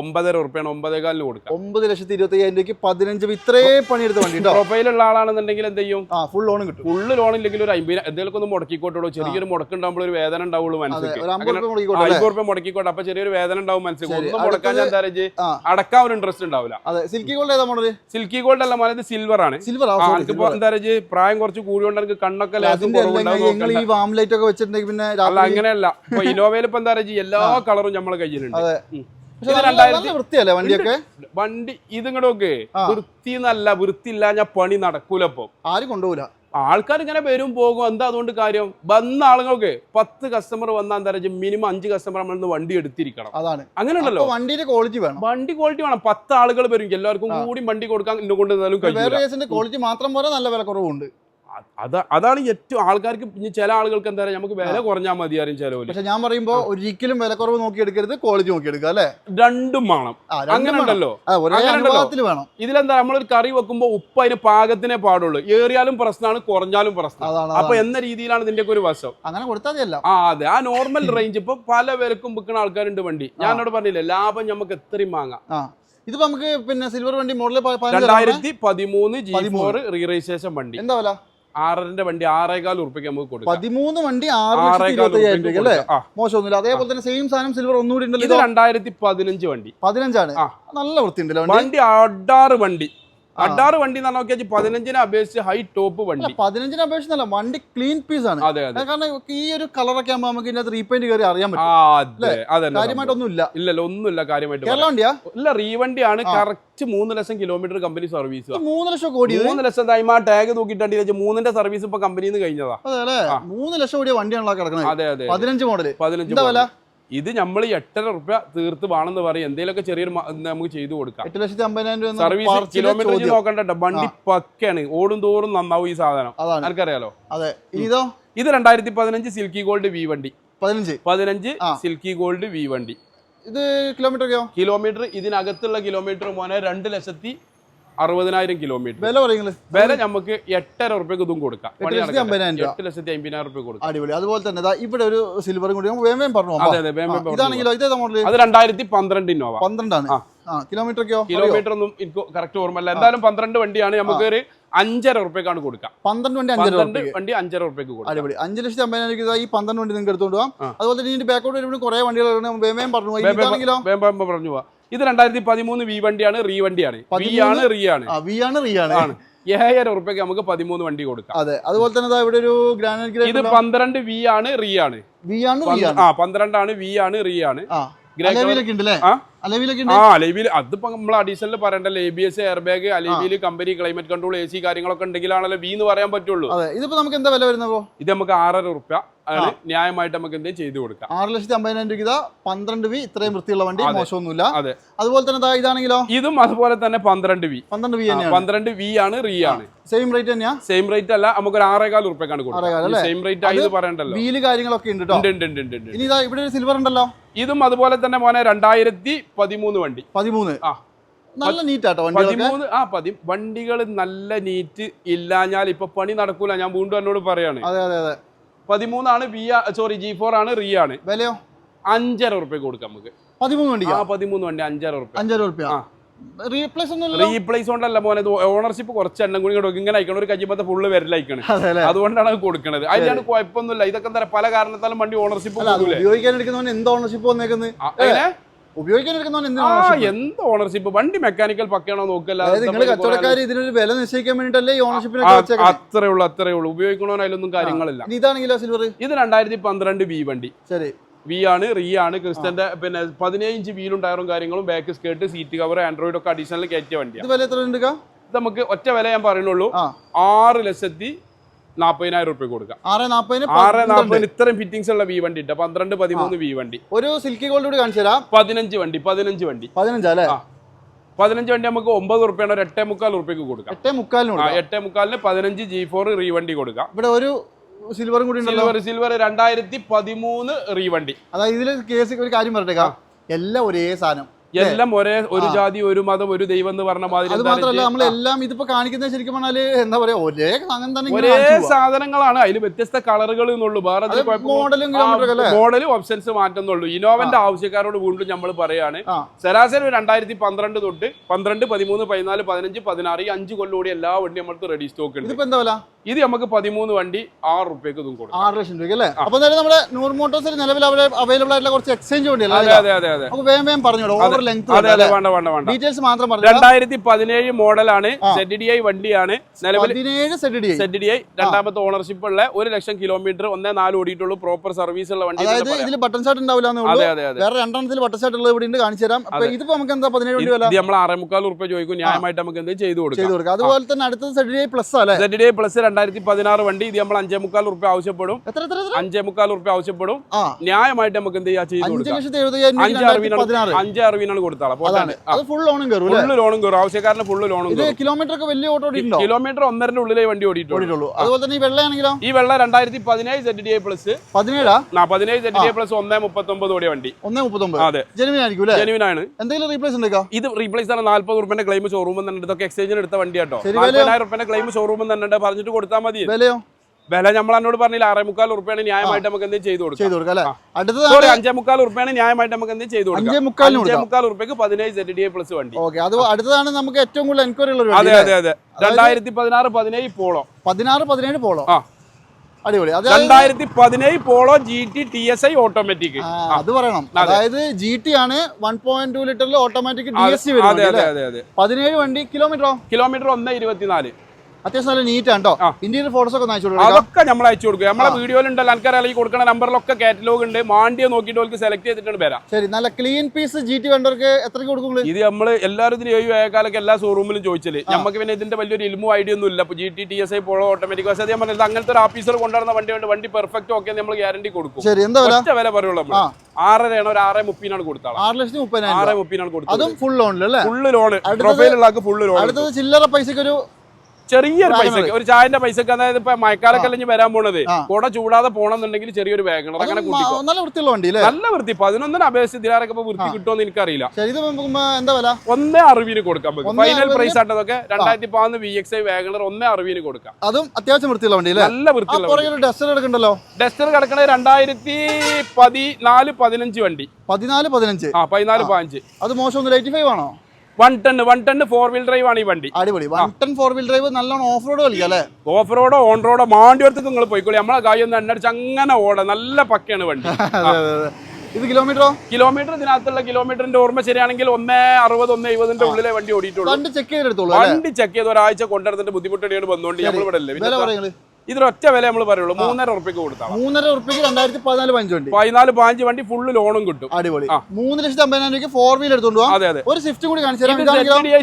ഒമ്പതര ഉറുപ്പ്യാണ് ഒമ്പതേകാലിന് കൊടുക്കാം. ഒമ്പത് ലക്ഷത്തി ഇരുപത്തി അയ്യായിരം രൂപയ്ക്ക് പതിനഞ്ച് വി. ഇത്രേ പണിയെടുത്ത വണ്ടി പ്രൊഫൈലുള്ള ആളാണെന്നുണ്ടെങ്കിൽ എന്ത് ചെയ്യും? ആ ഫുൾ ലോൺ കിട്ടും. ഫുൾ ലോൺ ഇല്ലെങ്കിൽ ഒരു അമ്പത് എന്തെങ്കിലും ഒന്ന് മുടക്കിക്കോട്ടോ ചെറിയൊരു മുടക്കുണ്ടാകുമ്പോൾ ഒരു വേദന ഉണ്ടാവുള്ളൂ മനസ്സിലേക്ക് അമ്പത് രൂപ മുടക്കിക്കോട്ടെ അപ്പൊ ചെറിയൊരു വേദന ഉണ്ടാവും മനസ്സിലേക്ക് ഒന്നും മുടക്കാൻ ഞാൻ അടുത്തത് അടക്കാൻ ഒരു ഇൻട്രസ്റ്റ് ഉണ്ടാവില്ല അതെ സിൽക്കി ഗോൾഡ് ഏതാ മോഡൽ സിൽക്കി ഗോൾഡ് അല്ല ഇത് സിൽവർ ആണ്. സിൽവർ ആ, എനിക്കിപ്പോ എന്താ പ്രായം കുറച്ച് കൂടിയോണ്ട് എനിക്ക് കണ്ണൊക്കെ കുറവുണ്ടാവും നിങ്ങൾ ഈ വാം ലൈറ്റ് ഒക്കെ വെച്ചിട്ടുണ്ടെങ്കിൽ പിന്നെ അങ്ങനെയല്ല. ഇപ്പൊ [laughs] ഇനോവയിൽ ഇപ്പൊ എന്താ പറയുക എല്ലാ കളറും നമ്മളെ കയ്യിലുണ്ട്. വൃത്തിയല്ലേ വണ്ടിയൊക്കെ? വണ്ടി ഇതിങ്ങടൊക്കെ. വൃത്തി എന്നല്ല വൃത്തി ഇല്ല ഞാൻ പണി നടക്കൂല ആരും കൊണ്ടുപോകില്ല ആൾക്കാർ ഇങ്ങനെ വരും പോകും. എന്താ അതുകൊണ്ട് കാര്യം? വന്ന ആളുകൾക്ക് പത്ത് കസ്റ്റമർ വന്നാൽ എന്താ മിനിമം അഞ്ച് കസ്റ്റമർ നമ്മൾ വണ്ടി എടുത്തിരിക്കണം. അതാണ്. അങ്ങനെയുണ്ടല്ലോ വണ്ടിയുടെ ക്വാളിറ്റി വേണം. വണ്ടി ക്വാളിറ്റി വേണം. പത്ത് ആളുകൾ വരും. എല്ലാവർക്കും കൂടി വണ്ടി കൊടുക്കാൻ കൊണ്ട് ക്വാളിറ്റി മാത്രം പോരാ നല്ല വില കുറവുണ്ട്. അതാ അതാണ് ഏറ്റവും ആൾക്കാർക്ക് ഇനി ചില ആളുകൾക്ക് എന്താ പറയുക നമുക്ക് വില കുറഞ്ഞാൽ മതി ആരും ചിലവില്ല പക്ഷെ ഞാൻ പറയുമ്പോ ഒരിക്കലും വില കുറവ് നോക്കി എടുക്കരുത് ക്വാളിറ്റി നോക്കി എടുക്കുക അല്ലേ രണ്ടും വേണം. അങ്ങനെയുണ്ടല്ലോ. അങ്ങനെ. ഉണ്ടല്ലോ. വേണം. ഇതിലെന്താ നമ്മളൊരു കറി വെക്കുമ്പോൾ ഉപ്പ് അതിന് പാകത്തിനെ പാടുള്ളൂ. ഏറിയാലും പ്രശ്നമാണ് കുറഞ്ഞാലും പ്രശ്നം. അപ്പൊ എന്ന രീതിയിലാണ് ഇതിന്റെ ഒക്കെ ഒരു വശം. അങ്ങനെ കൊടുത്താൽ മതിയല്ല ആ അതെ. ആ നോർമൽ റേഞ്ച് ഇപ്പൊ പല വിലക്കും വിൽക്കുന്ന ആൾക്കാരുണ്ട് വണ്ടി. ഞാൻ എന്നോട് പറഞ്ഞില്ലേ ലാഭം നമുക്ക് എത്രയും വാങ്ങാം. ഇതിപ്പോ നമുക്ക് പിന്നെ സിൽവർ വണ്ടി മോഡൽ രണ്ടായിരത്തി പതിമൂന്ന് ജി ഫോർ റീ രജിസ്ട്രേഷൻ വണ്ടി. എന്താ വില? ആറിന്റെ വണ്ടി ആറേകാൽ ഉറുപ്പിക്ക് നമുക്ക് കൊടുക്കാം. പതിമൂന്ന് വണ്ടി മോശമൊന്നുമില്ല. അതേപോലെ തന്നെ സെയിം സാധനം സിൽവർ ഒന്നുകൂടി ഇത് രണ്ടായിരത്തി പതിനഞ്ച് വണ്ടി. പതിനഞ്ചാണ്. നല്ല വൃത്തി ഉണ്ടല്ലോ വണ്ടി അഡാറ് വണ്ടി. അഡാറ് വണ്ടി എന്ന് നോക്കിയാൽ പതിനഞ്ചിനെ അപേക്ഷിച്ച് ഹൈ ടോപ്പ് വണ്ടി. പതിനഞ്ചിനെ അപേക്ഷിച്ചല്ല വണ്ടി ക്ലീൻ പീസ് ആണ്. അതെ അതെ. കാരണം ഈ ഒരു കളറൊക്കെ ആകുമ്പോൾ നമുക്ക് ഇതിനകത്ത് റീപെയിന്റ് കയറി അറിയാൻ പറ്റും. അതെ അതന്നെ കാര്യമായിട്ടൊന്നും ഇല്ല ഇല്ലല്ലോ ഒന്നുമില്ല കാര്യമായിട്ട് കേരള വണ്ടിയാ? ഇല്ല റീവണ്ടിയാണ് ആണ് കറക്റ്റ് മൂന്ന് ലക്ഷം കിലോമീറ്റർ കമ്പനി സർവീസ് മൂന്ന് ലക്ഷം കോടി മൂന്ന് ലക്ഷം ടൈം ആ ടാഗ് നോക്കിയിട്ടുണ്ട് മൂന്നിന്റെ സർവീസ് ഇപ്പൊ കമ്പനിന്ന് നിന്ന് കഴിഞ്ഞതാ. അതെ അല്ലേ. മൂന്ന് ലക്ഷം കോടി വണ്ടിയാണല്ലോ കിടക്കുന്നത് അതെ അതെ പതിനഞ്ച് മോഡൽ പതിനഞ്ച് വില? ഇത് നമ്മൾ എട്ടര റുപ്യ തീർത്ത് വേണമെന്ന് പറയും. എന്തെങ്കിലുമൊക്കെ ചെറിയൊരു നമുക്ക് ചെയ്തു കൊടുക്കാം. എട്ട് ലക്ഷത്തി അമ്പതിനായിരം രൂപ സർവീസ് കിലോമീറ്റർ. നോക്കണ്ട വണ്ടി പക്കയാണ്. ഓടും തോറും നന്നാവും ഈ സാധനം. ആർക്കറിയാലോ അതെ. ഇതോ? ഇത് രണ്ടായിരത്തി പതിനഞ്ച് സിൽക്കി ഗോൾഡ് വി വണ്ടി. പതിനഞ്ച്. പതിനഞ്ച്. സിൽക്കി ഗോൾഡ് വി വണ്ടി. ഇത് കിലോമീറ്റർ കിലോമീറ്റർ ഇതിനകത്തുള്ള കിലോമീറ്റർ മോനെ രണ്ട് ലക്ഷത്തി അറുപതിനായിരം കിലോമീറ്റർ വില പറയുന്നത് വില നമുക്ക് എട്ടര ഉറുപ്പ്യക്ക് ഇതും കൊടുക്കാം. എട്ട് ലക്ഷത്തി. അമ്പതിനായിരം ഉറുപ്പ്യ കൊടുക്കാം. അടിപൊളി. അതുപോലെ തന്നെ ഇവിടെ ഒരു സിൽവറും കൂടി. വേമേം പറഞ്ഞു ഇതാണെങ്കിലോ? ഇതേതാ മോഡൽ അത് രണ്ടായിരത്തി പന്ത്രണ്ട് ഇന്നോവ. പന്ത്രണ്ടാണ്. ആ. കിലോമീറ്റർ ഒന്നും എനിക്ക് കറക്റ്റ് ഓർമ്മല്ല എന്തായാലും പന്ത്രണ്ട് വണ്ടിയാണ് നമുക്ക് ഒരു അഞ്ചര ഉറുപ്പ്യക്കാണ് കൊടുക്കാം. പന്ത്രണ്ട് വണ്ടി പന്ത്രണ്ട്. വണ്ടി അഞ്ചര ഉറുപ്പ്യക്ക് കൊടുക്കാം. അടിപൊളി. അഞ്ച് ലക്ഷത്തി അമ്പതിനായിരം രൂപ ഈ പന്ത്രണ്ട് വണ്ടി നിങ്ങൾക്ക് എടുത്തുകൊണ്ട് പോകാം. അതുപോലെ തന്നെ ഇതിന്റെ ബാക്കോട്ട് വരുമ്പോൾ കുറെ വണ്ടികൾ വേമേം പറഞ്ഞു ഇതാണെങ്കിലോ പറഞ്ഞു പോവാ. ഇത് രണ്ടായിരത്തി പതിമൂന്ന് വി വണ്ടിയാണ് റീ വണ്ടിയാണ്. വി? ആണ് റീ ആണ്. വി ആണ് റീ ആണ്. ഏഴര ഉറുപ്പ്യക്ക് നമുക്ക് പതിമൂന്ന് വണ്ടി കൊടുക്കാം. അതെ അതുപോലെ തന്നെ ഇവിടെ ഒരു ഗ്രാനൈറ്റ് ഇത് പന്ത്രണ്ട് വി ആണ് റീ ആണ്. വി ആണ് ആ പന്ത്രണ്ടാണ് വി ആണ് റീ ആണ്. ഗ്രേ കളർ ആ? ആ അതിപ്പോ നമ്മൾ അഡീഷണൽ പറയണ്ടല്ലോ. A B S air bag alloy wheel company climate control A C കാര്യങ്ങളൊക്കെ ഉണ്ടെങ്കിലാണല്ലോ വി എന്ന് പറയാൻ പറ്റുള്ളൂ. ഇതിപ്പോ നമുക്ക് എന്താ വില വരുന്നപ്പോ ഇത് നമുക്ക് ആറര ഉറുപ്യ ആണ് ന്യായമായിട്ട് നമുക്ക് എന്തെങ്കിലും ചെയ്തു കൊടുക്കാം. ആറ് ലക്ഷത്തി അമ്പതിനായിരം രൂപ പന്ത്രണ്ട് വി ഇത്രയും വൃത്തിയുള്ള വണ്ടി. മോശമൊന്നുമില്ല. അതെ. അതുപോലെ തന്നെ ഇതാണെങ്കിലോ? ഇതും അതുപോലെ തന്നെ പന്ത്രണ്ട് വി. പന്ത്രണ്ട് വി പന്ത്രണ്ട് വി ആണ് റീ ആണ്. സെയിം റേറ്റ് തന്നെയാ? സെയിം റേറ്റ് അല്ല നമുക്ക് ഒരു ആറേകാൽ ഉറുപ്പ്യക്കാണ് കൊടുക്കുന്നത്? സെയിം റേറ്റ് ആയി പറയണ്ടല്ലോ. വീൽ കാര്യങ്ങളൊക്കെ ഉണ്ട് ഇനി ഇതാ ഇവിടെ ഒരു സിൽവർ ഉണ്ടല്ലോ. ഇതും അതുപോലെ തന്നെ മോനെ രണ്ടായിരത്തി പതിമൂന്ന് വണ്ടി. പതിമൂന്ന്. ആ. നല്ല നീറ്റാട്ടോ പതിമൂന്ന് ആ പതി വണ്ടികൾ നല്ല നീറ്റ് ഇല്ലാഞ്ഞാൽ ഇപ്പൊ പണി നടക്കൂല. ഞാൻ വീണ്ടും എന്നോട് പറയാണ്. അതെ അതെ അതെ. പതിമൂന്നാണ് വി സോറി ജി ഫോർ ആണ് റീ ആണ് വിലയോ? അഞ്ചര ഉറുപ്പ്യ കൊടുക്കാം നമുക്ക്. പതിമൂന്ന് വണ്ടി ആ പതിമൂന്ന് വണ്ടി അഞ്ചര ഉറുപ്പ്യ. അഞ്ചര റുപ്യ ആ. റീപ്ലേസ് റീപ്ലേസ് കൊണ്ടല്ല മോനെ ഓണർഷിപ്പ് കുറച്ച് എണ്ണം കൂടി ഇങ്ങോട്ട് ഇങ്ങനെ അയക്കണം ഒരു കഴിയുമ്പോൾ ഫുള്ള് വരലയക്കണം. അതുകൊണ്ടാണ് അത് കൊടുക്കുന്നത് അതിലാണ് കുഴപ്പമൊന്നുമില്ല. ഇതൊക്കെ എന്താ പല കാരണത്താലും വണ്ടി ഓണർഷിപ്പ് ഉപയോഗിക്കാൻ എടുക്കുന്നവൻ എന്ത് ഓണർഷിപ്പ് വന്നേക്കുന്നത്? എന്ത് ഓണർഷിപ്പ് വണ്ടി മെക്കാനിക്കൽ പക്കയാണോ നോക്കല്ല ഇതിനൊരു വില നിശ്ചയിക്കാൻ വേണ്ടിട്ടല്ലേ ഈ ഓണർഷിപ്പിനൊക്കെ അത്രേ ഉള്ളൂ അത്രേ ഉള്ളൂ. ഉപയോഗിക്കണോ അതിലൊന്നും കാര്യങ്ങളില്ല. ഇതാണെങ്കിലോ സിൽവർ ഇത് രണ്ടായിരത്തി പന്ത്രണ്ട് ബി വണ്ടി. ശരി. വി ആണ് റീ ആണ് ക്രിസ്റ്റന്റെ പിന്നെ പതിനേഴ് ഇഞ്ച് വീലും ടയറും കാര്യങ്ങളും back skirt seat cover android ഒക്കെ അഡീഷണൽ കയറ്റിയ വണ്ടിയാണ് നമുക്ക് ഒറ്റ വില ഞാൻ പറയുന്നുള്ളൂ ആറ് ലക്ഷത്തി നാൽപ്പതിനായിരം റുപ്യ കൊടുക്കാം. ആറ് നാപ്പതിന് ആറ് നാപ്പതിന് ഇത്രയും ഫിറ്റിംഗ്സ് ഉള്ള വി വണ്ടി ഉണ്ട്. പന്ത്രണ്ട് പതിമൂന്ന് വി വണ്ടി ഒരു സിൽക്കി ഗോൾഡ് കൂടി കാണിച്ചു തരാം. പതിനഞ്ച് വണ്ടി പതിനഞ്ച് വണ്ടി. പതിനഞ്ചാ അല്ലേ? ആ. പതിനഞ്ച് വണ്ടി നമുക്ക് ഒമ്പത് റുപ്യാണ് ഒരു എട്ടേ മുക്കാൽ റുപ്യക്ക് കൊടുക്കാം. എട്ടേ മുക്കാലിന് എട്ടേ മുക്കാലിന് പതിനഞ്ച് ജി ഫോർ റീ വണ്ടി കൊടുക്കാം. ഇവിടെ ഒരു സിൽവറും കൂടി സിൽവർ സിൽവർ രണ്ടായിരത്തി പതിമൂന്ന് റീ വണ്ടി അതായത് ഇതിൽ കേസ് ഒരു കാര്യം പറഞ്ഞേക്കാം. എല്ലാം ഒരേ സാധനം. എല്ലാം ഒരേ ഒരു ജാതി ഒരു മതം ഒരു ദൈവം എന്ന് പറഞ്ഞ മാതിരി അത് മാത്രമല്ല എല്ലാം ഇതിപ്പോ കാണിക്കുന്നത് ശരിക്കും പറഞ്ഞാൽ എന്താ പറയാ ഒരേ അങ്ങനെ തന്നെ ഒരേ സാധനങ്ങളാണ്. അതിൽ വ്യത്യസ്ത കളറുകൾ എന്നുള്ളൂ വേറെ മോഡലും മോഡലും ഓപ്ഷൻസ് മാറ്റുന്നുള്ളൂ. ഇനോവന്റെ ആവശ്യക്കാരോട് വീണ്ടും നമ്മൾ പറയാണ്. ശരാശരി ഒരു രണ്ടായിരത്തി പന്ത്രണ്ട് തൊട്ട് പന്ത്രണ്ട് പതിമൂന്ന് പതിനാല് പതിനഞ്ച് പതിനാറ് ഈ അഞ്ച് കൊല്ലോടി എല്ലാ വണ്ടി നമ്മൾക്ക് റെഡി സ്റ്റോക്ക് ഉണ്ട്. ഇപ്പൊ എന്താ ഇത് നമുക്ക് പതിമൂന്ന് വണ്ടി ആറ് റുപ്യക്ക് ഇതും കൊടുക്കും. ആറ് ലക്ഷം രൂപ അല്ലേ? അപ്പൊ നമ്മുടെ നൂറ് മോട്ടോഴ്സിൽ നിലവിൽ അവിടെ അവൈലബിൾ ആയിട്ടുള്ള കുറച്ച് എക്സ്ചേഞ്ച് അതെ വണ്ടിയല്ലേ അതെ അതെ അതെ. വേഗം വേഗം പറഞ്ഞോളൂ ഓവർ ലെങ്ത് അതെ അതെ വേണ്ട വേണ്ട വേണ്ട. ഡീറ്റെയിൽസ് മാത്രം പറഞ്ഞു രണ്ടായിരത്തി പതിനേഴ് മോഡലാണ്. സെഡ് ഡി ഐ വണ്ടിയാണ്. നിലവിൽ പതിനേഴ് Z D Z D I രണ്ടാമത്തെ ഓണർഷിപ്പ് ഉള്ള ഒരു ലക്ഷം കിലോമീറ്റർ ഒന്നേ നാല് ഓടിയിട്ടുള്ളൂ പ്രോപ്പർ സർവീസ് ഉള്ള വണ്ടി അതായത് ഇതിൽ ബട്ടൺ ഷർട്ട് ഉണ്ടാവില്ല അതെ അതെ അതെ. വേറെ രണ്ടെണ്ണത്തിൽ ബട്ടൺ ഷർട്ട് ഉള്ളത് ഇവിടെ കാണിച്ചു തരാം ഇതിപ്പോ നമുക്ക് എന്താ പതിനേഴ് വണ്ടി വില? നമ്മൾ ആറേ മുക്കാൽ റുപ്യ ചോദിക്കും. ന്യായമായിട്ട് നമുക്ക് എന്ത് ചെയ്തു കൊടുക്കാം. അതുപോലെ തന്നെ അടുത്തത് സെഡ് ഡി പ്ലസ് അല്ലേ? സെഡ് ഡി ഐ പ്ലസ് രണ്ടായിരത്തി പതിനാറ് വണ്ടി ഇത് നമ്മൾ അഞ്ചേ മുക്കാൽ റുപ്യ ആവശ്യപ്പെടും. അഞ്ചേ മുക്കാൽ റുപ്യ ആവശ്യപ്പെടും. ന്യായമായിട്ട് നമുക്ക് എന്ത് ചെയ്യാം ചെയ്തു അഞ്ച് ഫുൾ ലോണും കയറും ആവശ്യക്കാരന് ഫുള്ള് ലോണും കിലോമീറ്റർ വലിയ ഓട്ടോ കിലോമീറ്റർ ഒന്നരന്റെ ഉള്ളിലേ വണ്ടി ഓടിയിട്ടുള്ളൂ. അതുപോലെ തന്നെ ഈ വെള്ളയാണെങ്കിലോ? ഈ വെള്ള രണ്ടായിരത്തി പതിനേഴ് സെറ്റ് ഡി ഐ പ്ലസ് പതിനേഴാ പതിനേഴ് സെഡ് ഡി ഐ പ്ലസ് ഒന്നേ മുപ്പത്തൊമ്പത് ഓടിയ വണ്ടി. ഒന്നേ മുപ്പത്തൊമ്പത്. അതെ. ജനുവിൻ ആയിരിക്കും അല്ലേ? ജെനുവിൻ ആണ് എന്തെങ്കിലും റീപ്ലേസ് ഉണ്ടോ ഇത് റീപ്ലേസ് ആണ് നാല്പത് റുപ്യന്റെ ക്ലെയിം ഷോറൂമിൽ തന്നെ എക്സ്ചേഞ്ചിന് എടുത്ത വണ്ടി കേട്ടോ നാല്പതിനായിരം റുപ്യന്റെ ക്ലെയിം ഷോറൂമിൽ തന്നെ പറഞ്ഞിട്ട് കൊടുത്താൽ മതി വിലയോ? വില നമ്മൾ എന്നോട് പറഞ്ഞില്ല ആറേ മുക്കാൽ ഉറുപ്പയാണ് ന്യായമായിട്ട് നമുക്ക് എന്തെങ്കിലും ചെയ്തു കൊടുക്കാം. അഞ്ചേ മുക്കാൽ ഉറുപ്പയാണ് ന്യായമായിട്ട് നമുക്ക് എന്തെങ്കിലും ചെയ്തു കൊടുക്കാം. അഞ്ചേ മുക്കാൽ ഉറുപ്പയ്ക്ക് പതിനേഴ് സെറ്റ് ഡി പ്ലസ് വണ്ടി. ഓക്കെ അത് അടുത്തതാണ് നമുക്ക് ഏറ്റവും കൂടുതൽ എൻക്വയറി ഉള്ള അതെ അതെ അതെ. രണ്ടായിരത്തി പതിനാറ് പതിനേഴ് പോളോ. പതിനാറ് പതിനേഴ് പോളോ? ആ. അടിപൊളി. രണ്ടായിരത്തി പതിനേഴ് Polo G T T S I automatic അത് പറയണം. അതായത് ജി ടി ആണ് വൺ പോയിന്റ് ടു ലിറ്ററിൽ ഓട്ടോമാറ്റിക് ഡി എസ് സി അതെ പതിനേഴ് വണ്ടി കിലോമീറ്ററോ കിലോമീറ്റർ ഒന്ന് ഇരുപത്തിനാല്. അത്യാവശ്യം നല്ല നീറ്റ് ആണ് കേട്ടോ ഇന്ത്യയിൽ ഫോട്ടോസ് ഒക്കെ അയച്ചു കൊടുക്കും. അതൊക്കെ നമ്മൾ അയച്ചു കൊടുക്കും. നമ്മളെ വീഡിയോയിലുണ്ടല്ലോ ആൾക്കാരെ ഈ കൊടുക്കുന്ന നമ്പറിലൊക്കെ കാറ്റലോഗ് ഉണ്ട്. മാണ്ടിയ നോക്കിയിട്ട് അവർക്ക് സെലക്ട് ചെയ്തിട്ടാണ് വരാം ശരി നല്ല ക്ലീൻ പീസ് ജി ടി വേണ്ടവർക്ക് എത്ര കൊടുക്കും? ഇത് നമ്മൾ എല്ലാവരും ഇതിന് ഏഴ് ആയക്കാലൊക്കെ എല്ലാ ഷോറൂമിലും ചോദിച്ചത് നമുക്ക് പിന്നെ ഇതിന്റെ വലിയൊരു ഇൽമു ഐഡിയ ഒന്നും ഇല്ല G T T S I Polo automatic bus ഞാൻ പറഞ്ഞത് അങ്ങനത്തെ ഒരു ഓഫീസർ കൊണ്ടുവരുന്ന വണ്ടി ഉണ്ട്. വണ്ടി പെർഫെക്റ്റ് ഓക്കെ നമ്മൾ ഗ്യാരണ്ടി കൊടുക്കും. ശരി എന്താ വില? പറയുള്ളൂ. ആറരയാണ് ഒരു ആറ് മുപ്പതിനാണ് കൊടുത്താൽ ആറ് ലക്ഷത്തി മുപ്പതിനായിരം ആറ്. മുപ്പതിനാണ് കൊടുത്തത്. അതും ഫുൾ ലോണിൽ അല്ലേ? ഫുള്ള് ലോൺ പ്രൊഫൈൽ ഉള്ള ഫുള്ള് ലോൺ അടുത്തത് ചില്ലറ പൈസക്ക് ഒരു ചെറിയൊരു. പൈസക്ക് ഒരു ചായന്റെ പൈസക്ക് അതായത് ഇപ്പൊ മഴക്കാലൊക്കെ അല്ലെങ്കിൽ വരാൻ പോണത്. കുട ചൂടാതെ പോണെന്നുണ്ടെങ്കിൽ ചെറിയൊരു ബാഗ് അങ്ങനെ നല്ല വൃത്തിയുള്ള വണ്ടി നല്ല വൃത്തി. പതിനൊന്നിന് അപേക്ഷിച്ച് ഇതിലാരൊക്കെ ഇപ്പൊ വൃത്തി കിട്ടുമെന്ന് എനിക്കറിയില്ല. ഒന്നേ അറിവിന് കൊടുക്കാം ഫൈനൽ പ്രൈസ് ആട്ടതൊക്കെ രണ്ടായിരത്തി പതിനൊന്ന് വി എക്സ് ഐ വാഗണർ ഒന്നേ അറിവിന് കൊടുക്കാം. അതും അത്യാവശ്യം വൃത്തിയുള്ള വണ്ടി നല്ല വൃത്തിയുള്ള ഡസ്റ്റർ എടുക്കണ്ടല്ലോ? ഡസ്റ്റർ കിടക്കണത് രണ്ടായിരത്തി പതിനാല് പതിനഞ്ച് വണ്ടി. പതിനാല് പതിനഞ്ച്? ആ പതിനാല് പതിനഞ്ച്. അത് മോശം എയ്റ്റി ഫൈവ് ആണോ? One ton one ton four wheel drive ആണ് ഈ വണ്ടി. അടിപൊളി. One ten four wheel drive നല്ലോണം ഓഫ് റോഡ് കളിക്കാം അല്ലേ? ഓഫ് റോഡോ ഓൺ റോഡോ മാണ്ടിയോടത്തേക്ക് നിങ്ങൾ പോയിക്കോളി. നമ്മളെ കായൊന്നും ഒന്ന് എണ്ണടിച്ച് അങ്ങനെ ഓടാം. നല്ല പക്കയാണ് വണ്ടി. [laughs] ഇത് കിലോമീറ്ററോ കിലോമീറ്റർ ഇതിനകത്തുള്ള കിലോമീറ്ററിന്റെ ഓർമ്മ ശരിയാണെങ്കിൽ ഒന്നേ അറുപത് ഒന്ന് എഴുപതിന്റെ ഉള്ളിലെ വണ്ടി ഓടിയിട്ടുള്ളൂ. വണ്ടി ചെക്ക് ചെയ്തെടുത്തോളൂ അല്ലേ? വണ്ടി ചെക്ക് ചെയ്ത് ഒരാഴ്ച കൊണ്ടുവരുന്നതിന്റെ ബുദ്ധിമുട്ടടിയാണ് വന്നുകൊണ്ട് നമ്മൾ ഇവിടെ അല്ലേ ഇതിനൊറ്റ വില നമ്മൾ പറയുള്ളൂ. മൂന്നര ഉറുപ്പിക്ക് കൊടുത്താൽ മൂന്നര ഉറുപ്പിക്ക് രണ്ടായിരത്തി പതിനാല് പതിനഞ്ച് വണ്ടി. പതിനാല് പഞ്ച് വണ്ടി ഫുള്ള് ലോണും കിട്ടും. അടിപൊളി. മൂന്ന് ലക്ഷത്തി അമ്പതിനായിരം രൂപയ്ക്ക് ഫോർ വീലർ എടുത്തോണ്ട് അതെ അതെ. ഒരു സ്വിഫ്റ്റ് കൂടി കാണിച്ചു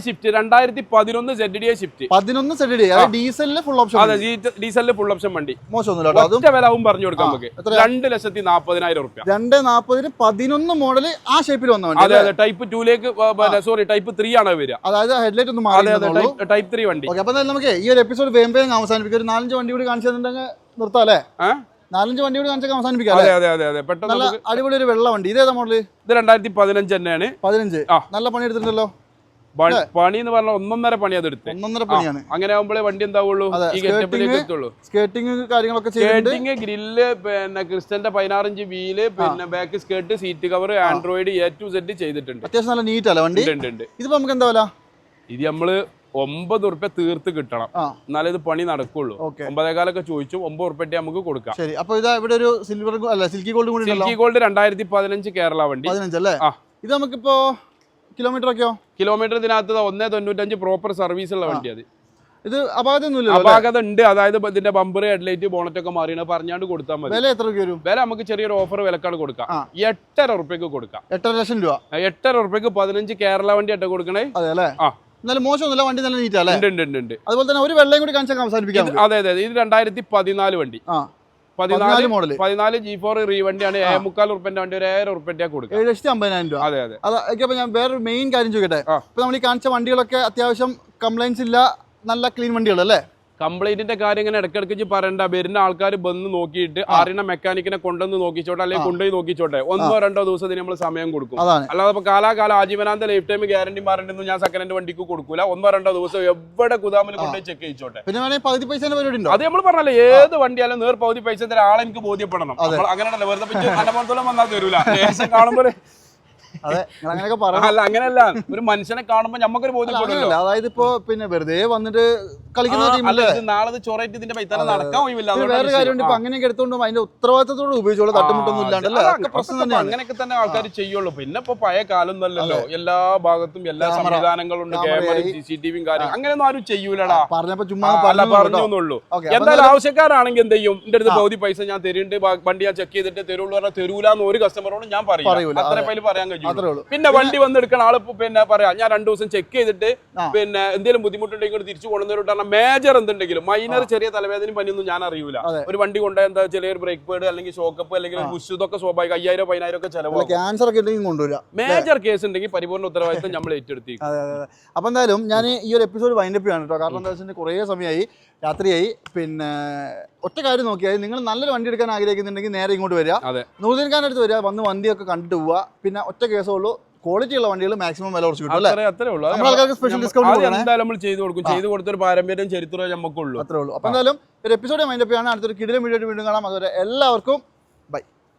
ഷിഫ്റ്റ് രണ്ടായിരത്തി പതിനൊന്ന് ZDI ഷിഫ്റ്റ് പതിനൊന്ന് സെഡ് ഡി ഡീസലിന് ഫുൾ ഓപ്ഷൻ അതെ ഡീസലിന് ഫുൾ ഓപ്ഷൻ വണ്ടി. മോശമൊന്നുമില്ല അതും ഒറ്റ വില ആവും പറഞ്ഞു കൊടുക്കാം നമുക്ക്? രണ്ട് ലക്ഷത്തി നാൽപ്പതിനായിരം റുപ്യ രണ്ട് നാൽപ്പതിന് പതിനൊന്ന് മോഡൽ ആ ഷേപ്പിൽ വന്ന വണ്ടി അതെ അതെ ടൈപ്പ് ടൂലേക്ക് സോറി ടൈപ്പ് ത്രീ ആണ് വരിക അതായത് ഹെഡ്ലൈറ്റ് ഒന്ന് മാറി ടൈപ്പ് ത്രീ വണ്ടി. അപ്പൊ നമുക്ക് ഈ ഒരു എപ്പിസോഡ് വേഗം അവസാനിപ്പിക്കും. ഒരു നാലഞ്ച് വണ്ടി കൂടി കാണിച്ചു തന്നിട്ടുണ്ടെങ്കിൽ നിർത്താം അല്ലേ നാലഞ്ച് വണ്ടി കൂടി കാണിച്ചൊക്കെ അവസാനിപ്പിക്കാം അതെ അതെ അതെ അതെ. പെട്ടെന്ന് നല്ല നമുക്ക് അടിപൊളി ഒരു വെള്ള വണ്ടി ഇതേതാ മോഡൽ? ഇത് രണ്ടായിരത്തി പതിനഞ്ച് തന്നെയാണ്. പതിനഞ്ച്. ആ. നല്ല പണി എടുത്തിട്ടുണ്ടല്ലോ? പണി പണി എന്ന് പറഞ്ഞാൽ ഒന്നൊന്നര പണി അത് എടുത്ത്. ഒന്നൊന്നര പണിയാണ്. അങ്ങനെ ആകുമ്പോഴേ വണ്ടി എന്താവുള്ളൂ? അതെ, ഈ ഗെറ്റപ്പിലേക്ക് skirting, എത്തുള്ളൂ. സ്കേട്ടിങ് കാര്യങ്ങളൊക്കെ ചെയ്തിട്ടുണ്ട് സ്കേട്ടിങ് ഗ്രില്ല് പിന്നെ ക്രിസ്റ്റന്റെ പതിനാറിഞ്ച് വീൽ പിന്നെ back skirt seat cover android A to Z ചെയ്തിട്ടുണ്ട്. അത്യാവശ്യം നല്ല നീറ്റ് അല്ലേ വണ്ടി? ഉണ്ട്, ഉണ്ട് ഉണ്ട്. ഇതിപ്പോ നമുക്ക് എന്താ വില? ഇത് നമ്മൾ ഒമ്പത് ഉറുപ്പ്യ തീർത്ത് കിട്ടണം. എന്നാലേ ഇത് പണി നടക്കുള്ളൂ. ഒമ്പതേകാലൊക്കെ ചോദിച്ചു ഒമ്പത് ഉറുപ്പ്യ നമുക്ക് കൊടുക്കാം. ശരി. അപ്പൊ ഇതാ ഇവിടെ ഒരു സിൽവർ അല്ല സിൽക്കി ഗോൾഡ് സിൽക്കി ഗോൾഡ് രണ്ടായിരത്തി പതിനഞ്ച് കേരള വണ്ടി. പതിനഞ്ചല്ലേ ആ. ഇത് നമുക്കിപ്പോ കിലോമീറ്റർ ഒക്കെയോ? കിലോമീറ്റർ ഇതിനകത്ത് ഒന്നേ തൊണ്ണൂറ്റഞ്ച് പ്രോപ്പർ സർവീസ് ഉള്ള വണ്ടി അത്. ഇത് അപാകതൊന്നും ഇല്ലല്ലോ അപാകത ഉണ്ട്. അതായത് ഇതിന്റെ ബമ്പർ ഹെഡ്ലൈറ്റ് ബോണറ്റ് ഒക്കെ മാറിയാണ് പറഞ്ഞാണ്ട് കൊടുത്താൽ മതി. വില എത്ര വരും? വില നമുക്ക് ചെറിയൊരു ഓഫർ വിലക്കാട് കൊടുക്കാം. എട്ടര ഉറുപ്പ്യക്ക് കൊടുക്കാം. എട്ടര ലക്ഷം രൂപ. എട്ടര ഉറുപ്പ്യക്ക് പതിനഞ്ച് കേരള വണ്ടി ആയിട്ട് കൊടുക്കണേ? അതെ അല്ലേ? ആ. എന്നാലും മോശമൊന്നുമില്ല വണ്ടി നല്ല നീറ്റ് അല്ലേ? ഉണ്ട് ഉണ്ട് ഉണ്ട് ഉണ്ട്. അതുപോലെ തന്നെ ഒരു വെള്ളയും കൂടി കാണിച്ചാൽ അവസാനിപ്പിക്കാം അതെ അതെ ഇത് രണ്ടായിരത്തി പതിനാല് വണ്ടി. ആ. പതിനാല് മോഡൽ പതിനാല് ജി ഫോർ റീ വണ്ടിയാണ് ഏഴ് മുക്കാൽ ഉറുപ്പ്യന്റെ വണ്ടി ഒരു ഏഴര ഉറുപ്പ്യ കൊടുക്കാം ഏഴ് ലക്ഷത്തി അമ്പതിനായിരം രൂപ. അതെ അതെ. അതൊക്കെ ഞാൻ വേറെ മെയിൻ കാര്യം ചോദിക്കട്ടെ. ഇപ്പൊ നമ്മൾ ഈ കാണിച്ച വണ്ടികളൊക്കെ അത്യാവശ്യം കംപ്ലൈൻസ് ഇല്ല നല്ല ക്ലീൻ വണ്ടികൾ അല്ലേ കംപ്ലൈന്റിന്റെ കാര്യം ഇങ്ങനെ ഇടയ്ക്കിടയ്ക്ക് പറയണ്ട. വരുന്ന ആൾക്കാർ വന്ന് നോക്കിയിട്ട് അറിയണ മെക്കാനിക്കിനെ കൊണ്ടുവന്ന് നോക്കിച്ചോട്ടെ അല്ലെങ്കിൽ കൊണ്ടുപോയി നോക്കിച്ചോട്ടെ. ഒന്നോ രണ്ടോ ദിവസത്തിന് നമ്മൾ സമയം കൊടുക്കും. അല്ലാതെ ഇപ്പൊ കാലാകാലം ആജീവനാന്ത ലൈഫ് ടൈം ഗ്യാരണ്ടി മാറേണ്ടൊന്നും ഞാൻ സെക്കൻഡ് ഹാൻഡ് വണ്ടിക്ക് കൊടുക്കൂല. ഒന്നോ രണ്ടോ ദിവസം എവിടെ ഗുദാമിൽ കൊണ്ടുപോയി ചെക്ക് ചെയ്യിച്ചോട്ടെ. പിന്നെ പകുതി പൈസ അത് നമ്മൾ പറഞ്ഞല്ലേ ഏത് വണ്ടിയാലും നേർ പകുതി പൈസ തരാൻ ആളെ എനിക്ക് ബോധ്യപ്പെടണം. അങ്ങനെയാണല്ലോ വെറുതെ വന്നാൽ തരൂല. കാണുമ്പോൾ അതെ അങ്ങനെയൊക്കെ അല്ല അങ്ങനെയല്ല. ഒരു മനുഷ്യനെ കാണുമ്പോൾ നമുക്കൊരു ബോധ്യപ്പെടുമല്ലോ. അതായത് ഇപ്പൊ പിന്നെ വെറുതെ വന്നിട്ട് കളിക്കുന്ന ടീമല്ലേ നാളെ ചൊറയിട്ട് ഇതിന്റെ പൈസ നടക്കാൻ ഒഴിവില്ല. വേറെ കാര്യമുണ്ട്. ഇപ്പൊ അങ്ങനെയൊക്കെ എടുത്തോണ്ട് അതിന്റെ ഉത്തരവാദിത്തത്തോട് ഉപയോഗിച്ചോളൂ തട്ടുമുട്ടൊന്നും ഇല്ലാണ്ടല്ലേ? പ്രശ്നം തന്നെ അങ്ങനെയൊക്കെ തന്നെ ആൾക്കാർ ചെയ്യുള്ളൂ. പിന്നെ ഇപ്പൊ പഴയ കാലം നല്ലല്ലോ എല്ലാ ഭാഗത്തും എല്ലാ സംവിധാനങ്ങളും സംവിധാനങ്ങളുണ്ട്. ക്യാമറയും സി സി ടി വിയും കാര്യം അങ്ങനെയൊന്നും ആരും ചെയ്യൂലടാ. പറഞ്ഞപ്പോ ചുമ്മാ ആ, അല്ല പറഞ്ഞു പറഞ്ഞുള്ളൂ ഓക്കെ അപ്പൊ എന്തായാലും ആവശ്യക്കാരാണെങ്കിൽ എന്ത് ചെയ്യും? എന്റെ അടുത്ത് പകുതി പൈസ ഞാൻ തരുന്നുണ്ട്. വണ്ടി ഞാൻ ചെക്ക് ചെയ്തിട്ട് തരുള്ളൂ പറഞ്ഞാൽ തരൂലെന്ന് ഒരു കസ്റ്റമറോട് ഞാൻ പറയും പറയൂല, അത്ര പേര് പറയാൻ കഴിയും. പിന്നെ വണ്ടി വന്നെടുക്കണ ആൾ പിന്നെ പറയാം ഞാൻ രണ്ടു ദിവസം ചെക്ക് ചെയ്തിട്ട്. പിന്നെ എന്തെങ്കിലും ബുദ്ധിമുട്ടുണ്ടെങ്കിൽ തിരിച്ചു കൊണ്ടുവന്നിട്ട് കാരണം മേജർ എന്തുണ്ടെങ്കിലും മൈനർ ചെറിയ തലവേദന പനിയൊന്നും ഞാൻ അറിയൂല. ഒരു വണ്ടി കൊണ്ടുപോയ എന്താ ചെറിയൊരു ബ്രേക്ക് പേഡ് അല്ലെങ്കിൽ ഷോക്കപ്പ് അല്ലെങ്കിൽ ബുഷ് ഇതൊക്കെ സ്വാഭാവികം അയ്യായിരം പതിനായിരം ഒക്കെ ചെലവ് ക്യാൻസർ ഒക്കെ ഉണ്ടെങ്കിൽ കൊണ്ടുവരാം മേജർ കേസ് ഉണ്ടെങ്കിൽ പരിപൂർണ ഉത്തരവാദിത്തം നമ്മൾ ഏറ്റെടുത്തി [laughs] അതെ അതെ അതെ. അപ്പൊ എന്തായാലും ഞാൻ ഈ ഒരു എപ്പിസോഡ് വൈൻഡപ്പ് ചെയ്യാണ് കേട്ടോ. കാരണം എന്താ വെച്ചാൽ കുറേ സമയമായി. രാത്രിയായി. പിന്നെ ഒറ്റ കാര്യം നോക്കിയാൽ നിങ്ങൾ നല്ലൊരു വണ്ടി എടുക്കാൻ ആഗ്രഹിക്കുന്നുണ്ടെങ്കിൽ നേരെ ഇങ്ങോട്ട് വരിക. നൂറുദ്ദീൻ ഖാന്റെ അടുത്ത് വരിക. വന്ന് വണ്ടിയൊക്കെ കണ്ടിട്ട് പോവുക. പിന്നെ ഒറ്റ കേസേ ഉള്ളൂ. ക്വാളിറ്റി ഉള്ള വണ്ടികൾ മാക്സിമം വില കുറച്ച് കിട്ടും സ്പെഷ്യൽ ഡിസ്കൗണ്ട് നമ്മൾ ചെയ്തു കൊടുക്കും. ചെയ്തു കൊടുത്തൊരു പാരമ്പര്യം ചരിത്രമേ നമുക്കുള്ളൂ അത്രേ ഉള്ളൂ. അപ്പൊ എന്തായാലും ഒരു എപ്പിസോഡ് മൈൻഡപ്പ് ചെയ്യാണ് അടുത്തൊരു കിടിലം വീഡിയോ വീണ്ടും കാണാം. അതുവരെ എല്ലാവർക്കും